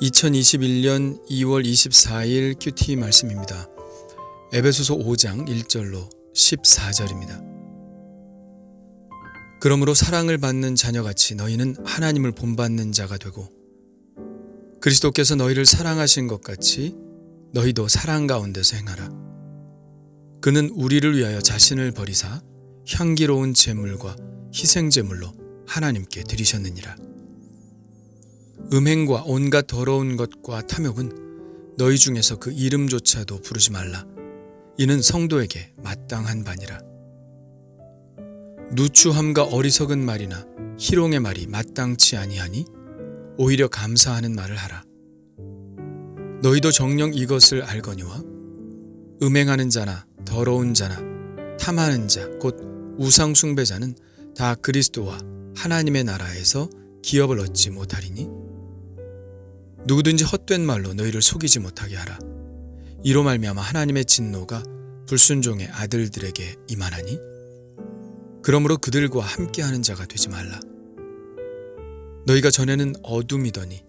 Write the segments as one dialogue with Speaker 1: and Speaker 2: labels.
Speaker 1: 2021년 2월 24일 큐티 말씀입니다. 에베소서 5장 1절로 14절입니다. 그러므로 사랑을 받는 자녀같이 너희는 하나님을 본받는 자가 되고 그리스도께서 너희를 사랑하신 것 같이 너희도 사랑 가운데서 행하라. 그는 우리를 위하여 자신을 버리사 향기로운 제물과 희생 제물로 하나님께 드리셨느니라. 음행과 온갖 더러운 것과 탐욕은 너희 중에서 그 이름조차도 부르지 말라. 이는 성도에게 마땅한 바니라. 누추함과 어리석은 말이나 희롱의 말이 마땅치 아니하니 오히려 감사하는 말을 하라. 너희도 정령 이것을 알거니와 음행하는 자나 더러운 자나 탐하는 자 곧 우상 숭배자는 다 그리스도와 하나님의 나라에서 기업을 얻지 못하리니 누구든지 헛된 말로 너희를 속이지 못하게 하라. 이로 말미암아 하나님의 진노가 불순종의 아들들에게 임하나니 그러므로 그들과 함께하는 자가 되지 말라. 너희가 전에는 어둠이더니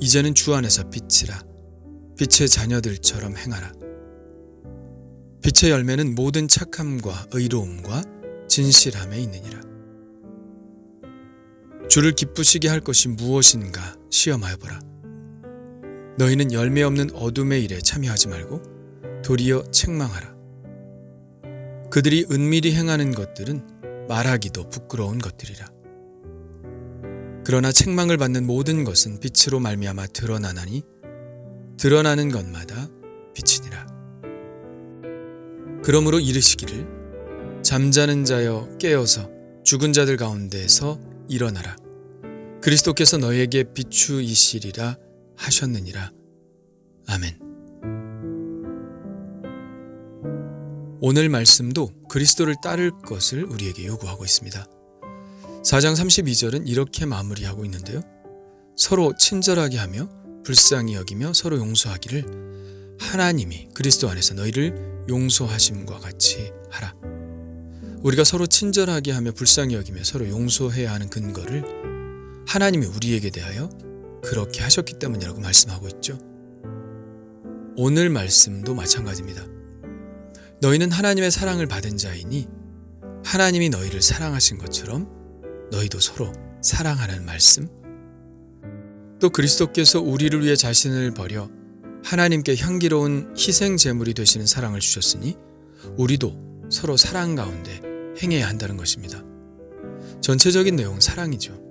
Speaker 1: 이제는 주 안에서 빛이라. 빛의 자녀들처럼 행하라. 빛의 열매는 모든 착함과 의로움과 진실함에 있느니라. 주를 기쁘시게 할 것이 무엇인가 시험하여 보라. 너희는 열매 없는 어둠의 일에 참여하지 말고 도리어 책망하라. 그들이 은밀히 행하는 것들은 말하기도 부끄러운 것들이라. 그러나 책망을 받는 모든 것은 빛으로 말미암아 드러나나니 드러나는 것마다 빛이니라. 그러므로 이르시기를 잠자는 자여 깨어서 죽은 자들 가운데서 일어나라. 그리스도께서 너에게 비추이시리라 하셨느니라. 아멘. 오늘 말씀도 그리스도를 따를 것을 우리에게 요구하고 있습니다. 4장 32절은 이렇게 마무리하고 있는데요. 서로 친절하게 하며 불쌍히 여기며 서로 용서하기를 하나님이 그리스도 안에서 너희를 용서하심과 같이 하라. 우리가 서로 친절하게 하며 불쌍히 여기며 서로 용서해야 하는 근거를 하나님이 우리에게 대하여 그렇게 하셨기 때문이라고 말씀하고 있죠. 오늘 말씀도 마찬가지입니다. 너희는 하나님의 사랑을 받은 자이니 하나님이 너희를 사랑하신 것처럼 너희도 서로 사랑하는 말씀. 또 그리스도께서 우리를 위해 자신을 버려 하나님께 향기로운 희생 제물이 되시는 사랑을 주셨으니 우리도 서로 사랑 가운데 행해야 한다는 것입니다. 전체적인 내용은 사랑이죠.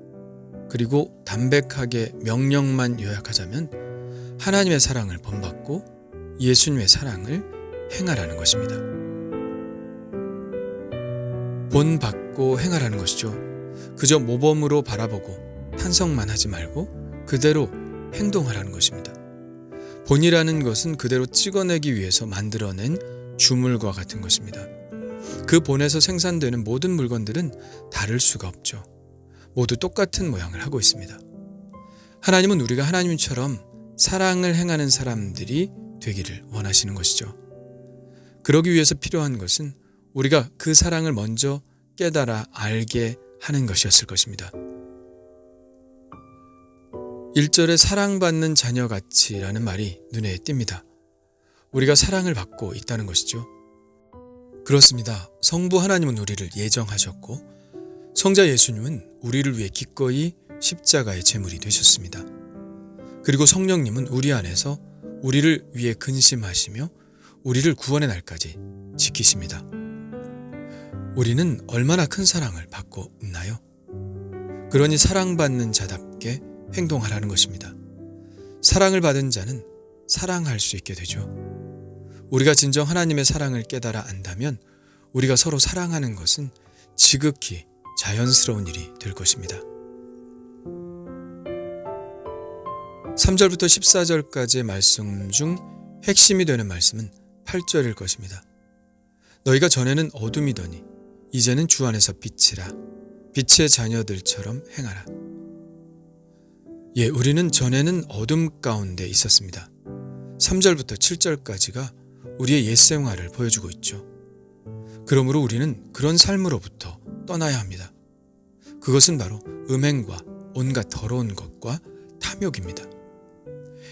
Speaker 1: 그리고 담백하게 명령만 요약하자면 하나님의 사랑을 본받고 예수님의 사랑을 행하라는 것입니다. 본받고 행하라는 것이죠. 그저 모범으로 바라보고 탄성만 하지 말고 그대로 행동하라는 것입니다. 본이라는 것은 그대로 찍어내기 위해서 만들어낸 주물과 같은 것입니다. 그 본에서 생산되는 모든 물건들은 다를 수가 없죠. 모두 똑같은 모양을 하고 있습니다. 하나님은 우리가 하나님처럼 사랑을 행하는 사람들이 되기를 원하시는 것이죠. 그러기 위해서 필요한 것은 우리가 그 사랑을 먼저 깨달아 알게 하는 것이었을 것입니다. 1절에 사랑받는 자녀같이라는 말이 눈에 띕니다. 우리가 사랑을 받고 있다는 것이죠. 그렇습니다. 성부 하나님은 우리를 예정하셨고 성자 예수님은 우리를 위해 기꺼이 십자가의 제물이 되셨습니다. 그리고 성령님은 우리 안에서 우리를 위해 근심하시며 우리를 구원의 날까지 지키십니다. 우리는 얼마나 큰 사랑을 받고 있나요? 그러니 사랑받는 자답게 행동하라는 것입니다. 사랑을 받은 자는 사랑할 수 있게 되죠. 우리가 진정 하나님의 사랑을 깨달아 안다면 우리가 서로 사랑하는 것은 지극히 자연스러운 일이 될 것입니다. 3절부터 14절까지의 말씀 중 핵심이 되는 말씀은 8절일 것입니다. 너희가 전에는 어둠이더니 이제는 주 안에서 빛이라 빛의 자녀들처럼 행하라. 예, 우리는 전에는 어둠 가운데 있었습니다. 3절부터 7절까지가 우리의 옛 생활을 보여주고 있죠. 그러므로 우리는 그런 삶으로부터 떠나야 합니다. 그것은 바로 음행과 온갖 더러운 것과 탐욕입니다.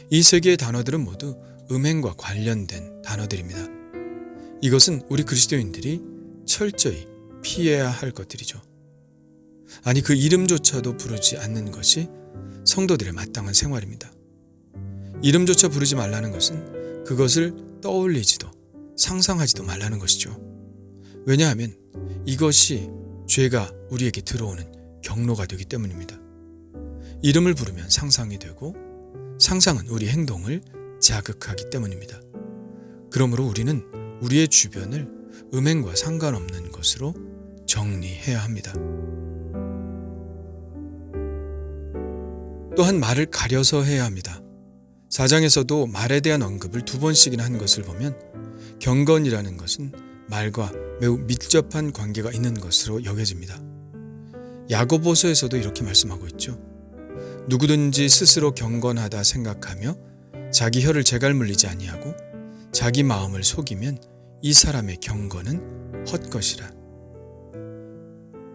Speaker 1: 이 세 개의 단어들은 모두 음행과 관련된 단어들입니다. 이것은 우리 그리스도인들이 철저히 피해야 할 것들이죠. 아니 그 이름조차도 부르지 않는 것이 성도들의 마땅한 생활입니다. 이름조차 부르지 말라는 것은 그것을 떠올리지도 상상하지도 말라는 것이죠. 왜냐하면 이것이 죄가 우리에게 들어오는 경로가 되기 때문입니다. 이름을 부르면 상상이 되고 상상은 우리 행동을 자극하기 때문입니다. 그러므로 우리는 우리의 주변을 음행과 상관없는 것으로 정리해야 합니다. 또한 말을 가려서 해야 합니다. 사장에서도 말에 대한 언급을 두 번씩이나 한 것을 보면 경건이라는 것은 말과 매우 밀접한 관계가 있는 것으로 여겨집니다. 야고보서에서도 이렇게 말씀하고 있죠. 누구든지 스스로 경건하다 생각하며 자기 혀를 제갈 물리지 아니하고 자기 마음을 속이면 이 사람의 경건은 헛것이라.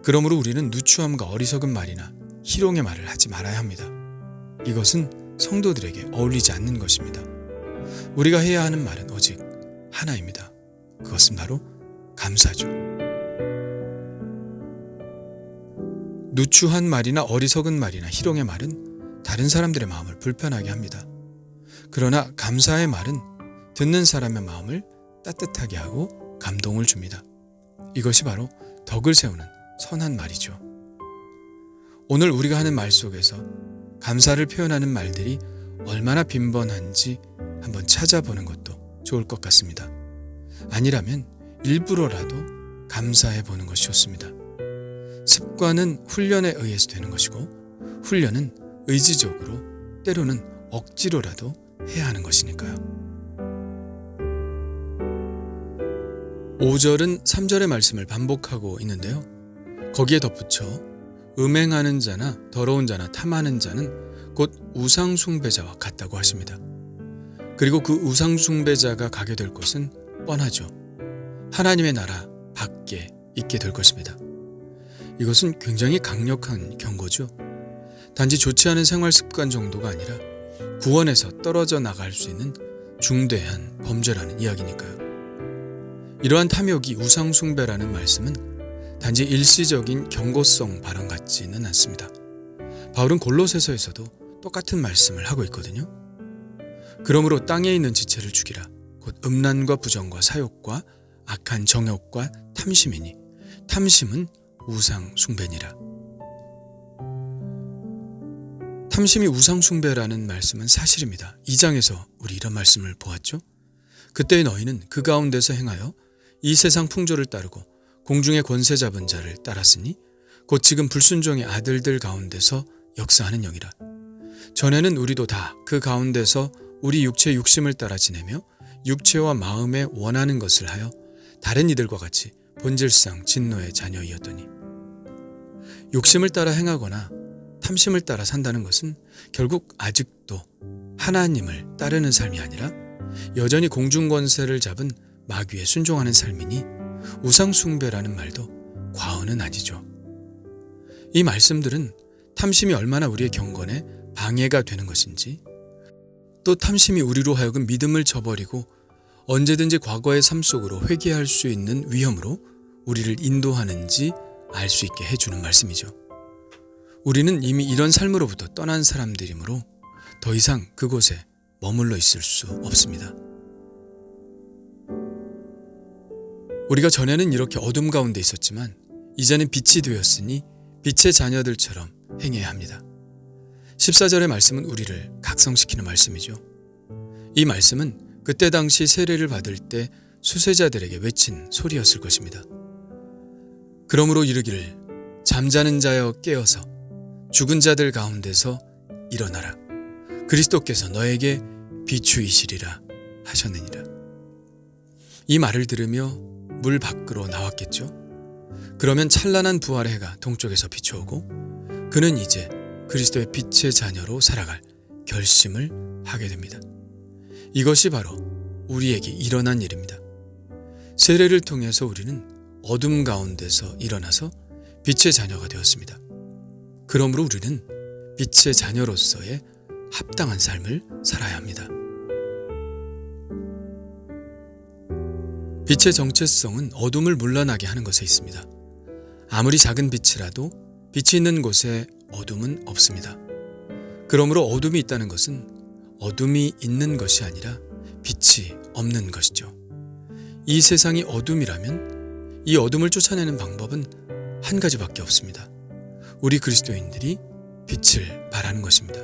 Speaker 1: 그러므로 우리는 누추함과 어리석은 말이나 희롱의 말을 하지 말아야 합니다. 이것은 성도들에게 어울리지 않는 것입니다. 우리가 해야 하는 말은 오직 하나입니다. 그것은 바로 감사죠. 누추한 말이나 어리석은 말이나 희롱의 말은 다른 사람들의 마음을 불편하게 합니다. 그러나 감사의 말은 듣는 사람의 마음을 따뜻하게 하고 감동을 줍니다. 이것이 바로 덕을 세우는 선한 말이죠. 오늘 우리가 하는 말 속에서 감사를 표현하는 말들이 얼마나 빈번한지 한번 찾아보는 것도 좋을 것 같습니다. 아니라면 일부러라도 감사해 보는 것이 좋습니다. 습관은 훈련에 의해서 되는 것이고 훈련은 의지적으로 때로는 억지로라도 해야 하는 것이니까요. 5절은 3절의 말씀을 반복하고 있는데요. 거기에 덧붙여 음행하는 자나 더러운 자나 탐하는 자는 곧 우상숭배자와 같다고 하십니다. 그리고 그 우상숭배자가 가게 될 곳은 뻔하죠. 하나님의 나라 밖에 있게 될 것입니다. 이것은 굉장히 강력한 경고죠. 단지 좋지 않은 생활 습관 정도가 아니라 구원에서 떨어져 나갈 수 있는 중대한 범죄라는 이야기니까요. 이러한 탐욕이 우상숭배라는 말씀은 단지 일시적인 경고성 발언 같지는 않습니다. 바울은 골로새서에서도 똑같은 말씀을 하고 있거든요. 그러므로 땅에 있는 지체를 죽이라. 곧 음란과 부정과 사욕과 악한 정욕과 탐심이니 탐심은 우상 숭배니라. 탐심이 우상 숭배라는 말씀은 사실입니다. 2장에서 우리 이런 말씀을 보았죠. 그때의 너희는 그 가운데서 행하여 이 세상 풍조를 따르고 공중의 권세 잡은 자를 따랐으니 곧 지금 불순종의 아들들 가운데서 역사하는 영이라. 전에는 우리도 다 그 가운데서 우리 육체 육심을 따라 지내며 육체와 마음에 원하는 것을 하여 다른 이들과 같이 본질상 진노의 자녀이었더니 욕심을 따라 행하거나 탐심을 따라 산다는 것은 결국 아직도 하나님을 따르는 삶이 아니라 여전히 공중권세를 잡은 마귀에 순종하는 삶이니 우상숭배라는 말도 과언은 아니죠. 이 말씀들은 탐심이 얼마나 우리의 경건에 방해가 되는 것인지 또 탐심이 우리로 하여금 믿음을 저버리고 언제든지 과거의 삶 속으로 회귀할 수 있는 위험으로 우리를 인도하는지 알 수 있게 해주는 말씀이죠. 우리는 이미 이런 삶으로부터 떠난 사람들이므로 더 이상 그곳에 머물러 있을 수 없습니다. 우리가 전에는 이렇게 어둠 가운데 있었지만 이제는 빛이 되었으니 빛의 자녀들처럼 행해야 합니다. 14절의 말씀은 우리를 각성시키는 말씀이죠. 이 말씀은 그때 당시 세례를 받을 때 수세자들에게 외친 소리였을 것입니다. 그러므로 이르기를 잠자는 자여 깨어서 죽은 자들 가운데서 일어나라. 그리스도께서 너에게 비추이시리라 하셨느니라. 이 말을 들으며 물 밖으로 나왔겠죠. 그러면 찬란한 부활의 해가 동쪽에서 비춰오고 그는 이제 그리스도의 빛의 자녀로 살아갈 결심을 하게 됩니다. 이것이 바로 우리에게 일어난 일입니다. 세례를 통해서 우리는 어둠 가운데서 일어나서 빛의 자녀가 되었습니다. 그러므로 우리는 빛의 자녀로서의 합당한 삶을 살아야 합니다. 빛의 정체성은 어둠을 물러나게 하는 것에 있습니다. 아무리 작은 빛이라도 빛이 있는 곳에 어둠은 없습니다. 그러므로 어둠이 있다는 것은 어둠이 있는 것이 아니라 빛이 없는 것이죠. 이 세상이 어둠이라면 이 어둠을 쫓아내는 방법은 한 가지밖에 없습니다. 우리 그리스도인들이 빛을 발하는 것입니다.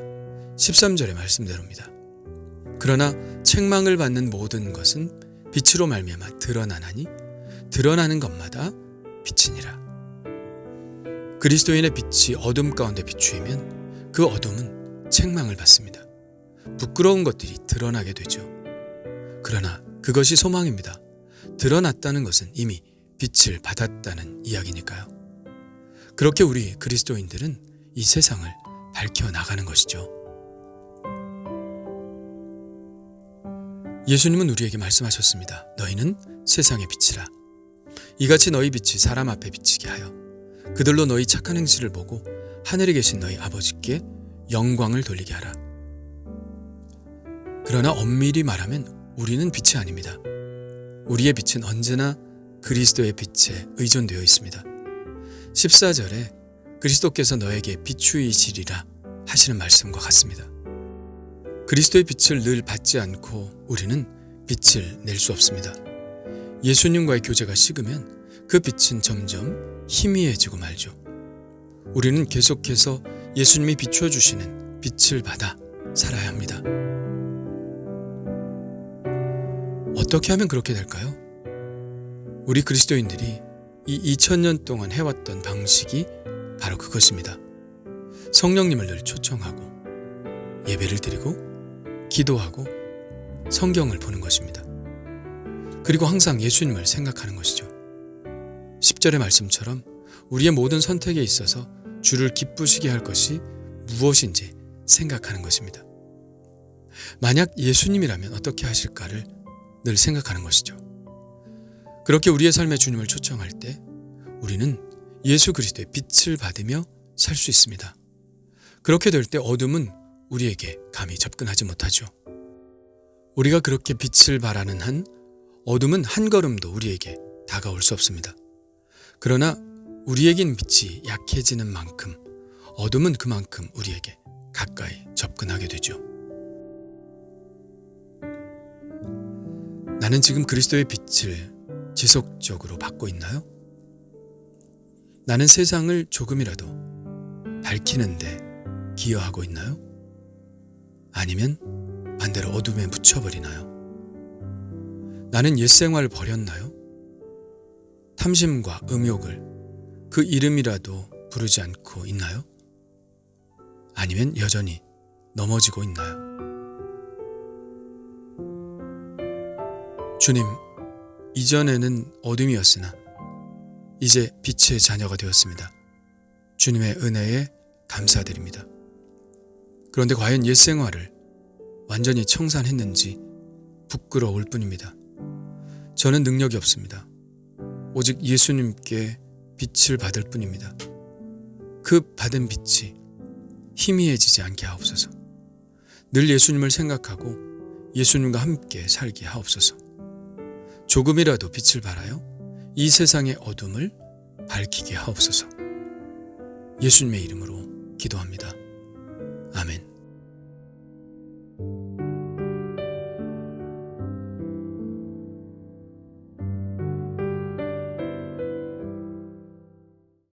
Speaker 1: 13절의 말씀대로입니다. 그러나 책망을 받는 모든 것은 빛으로 말미암아 드러나나니 드러나는 것마다 빛이니라. 그리스도인의 빛이 어둠 가운데 비추이면 그 어둠은 책망을 받습니다. 부끄러운 것들이 드러나게 되죠. 그러나 그것이 소망입니다. 드러났다는 것은 이미 빛을 받았다는 이야기니까요. 그렇게 우리 그리스도인들은 이 세상을 밝혀 나가는 것이죠. 예수님은 우리에게 말씀하셨습니다. 너희는 세상의 빛이라. 이같이 너희 빛이 사람 앞에 비치게 하여 그들로 너희 착한 행실을 보고 하늘에 계신 너희 아버지께 영광을 돌리게 하라. 그러나 엄밀히 말하면 우리는 빛이 아닙니다. 우리의 빛은 언제나 그리스도의 빛에 의존되어 있습니다. 14절에 그리스도께서 너에게 비추이시리라 하시는 말씀과 같습니다. 그리스도의 빛을 늘 받지 않고 우리는 빛을 낼 수 없습니다. 예수님과의 교제가 식으면 그 빛은 점점 희미해지고 말죠. 우리는 계속해서 예수님이 비추어 주시는 빛을 받아 살아야 합니다. 어떻게 하면 그렇게 될까요? 우리 그리스도인들이 이 2000년 동안 해왔던 방식이 바로 그것입니다. 성령님을 늘 초청하고 예배를 드리고 기도하고 성경을 보는 것입니다. 그리고 항상 예수님을 생각하는 것이죠. 10절의 말씀처럼 우리의 모든 선택에 있어서 주를 기쁘시게 할 것이 무엇인지 생각하는 것입니다. 만약 예수님이라면 어떻게 하실까를 늘 생각하는 것이죠. 그렇게 우리의 삶에 주님을 초청할 때 우리는 예수 그리스도의 빛을 받으며 살 수 있습니다. 그렇게 될 때 어둠은 우리에게 감히 접근하지 못하죠. 우리가 그렇게 빛을 발하는 한 어둠은 한 걸음도 우리에게 다가올 수 없습니다. 그러나 우리에겐 빛이 약해지는 만큼 어둠은 그만큼 우리에게 가까이 접근하게 되죠. 나는 지금 그리스도의 빛을 지속적으로 받고 있나요? 나는 세상을 조금이라도 밝히는데 기여하고 있나요? 아니면 반대로 어둠에 묻혀버리나요? 나는 옛 생활을 버렸나요? 탐심과 음욕을 그 이름이라도 부르지 않고 있나요? 아니면 여전히 넘어지고 있나요? 주님, 이전에는 어둠이었으나 이제 빛의 자녀가 되었습니다. 주님의 은혜에 감사드립니다. 그런데 과연 옛 생활을 완전히 청산했는지 부끄러울 뿐입니다. 저는 능력이 없습니다. 오직 예수님께 빛을 받을 뿐입니다. 그 받은 빛이 희미해지지 않게 하옵소서. 늘 예수님을 생각하고 예수님과 함께 살게 하옵소서. 조금이라도 빛을 발하여 이 세상의 어둠을 밝히게 하옵소서. 예수님의 이름으로 기도합니다. 아멘.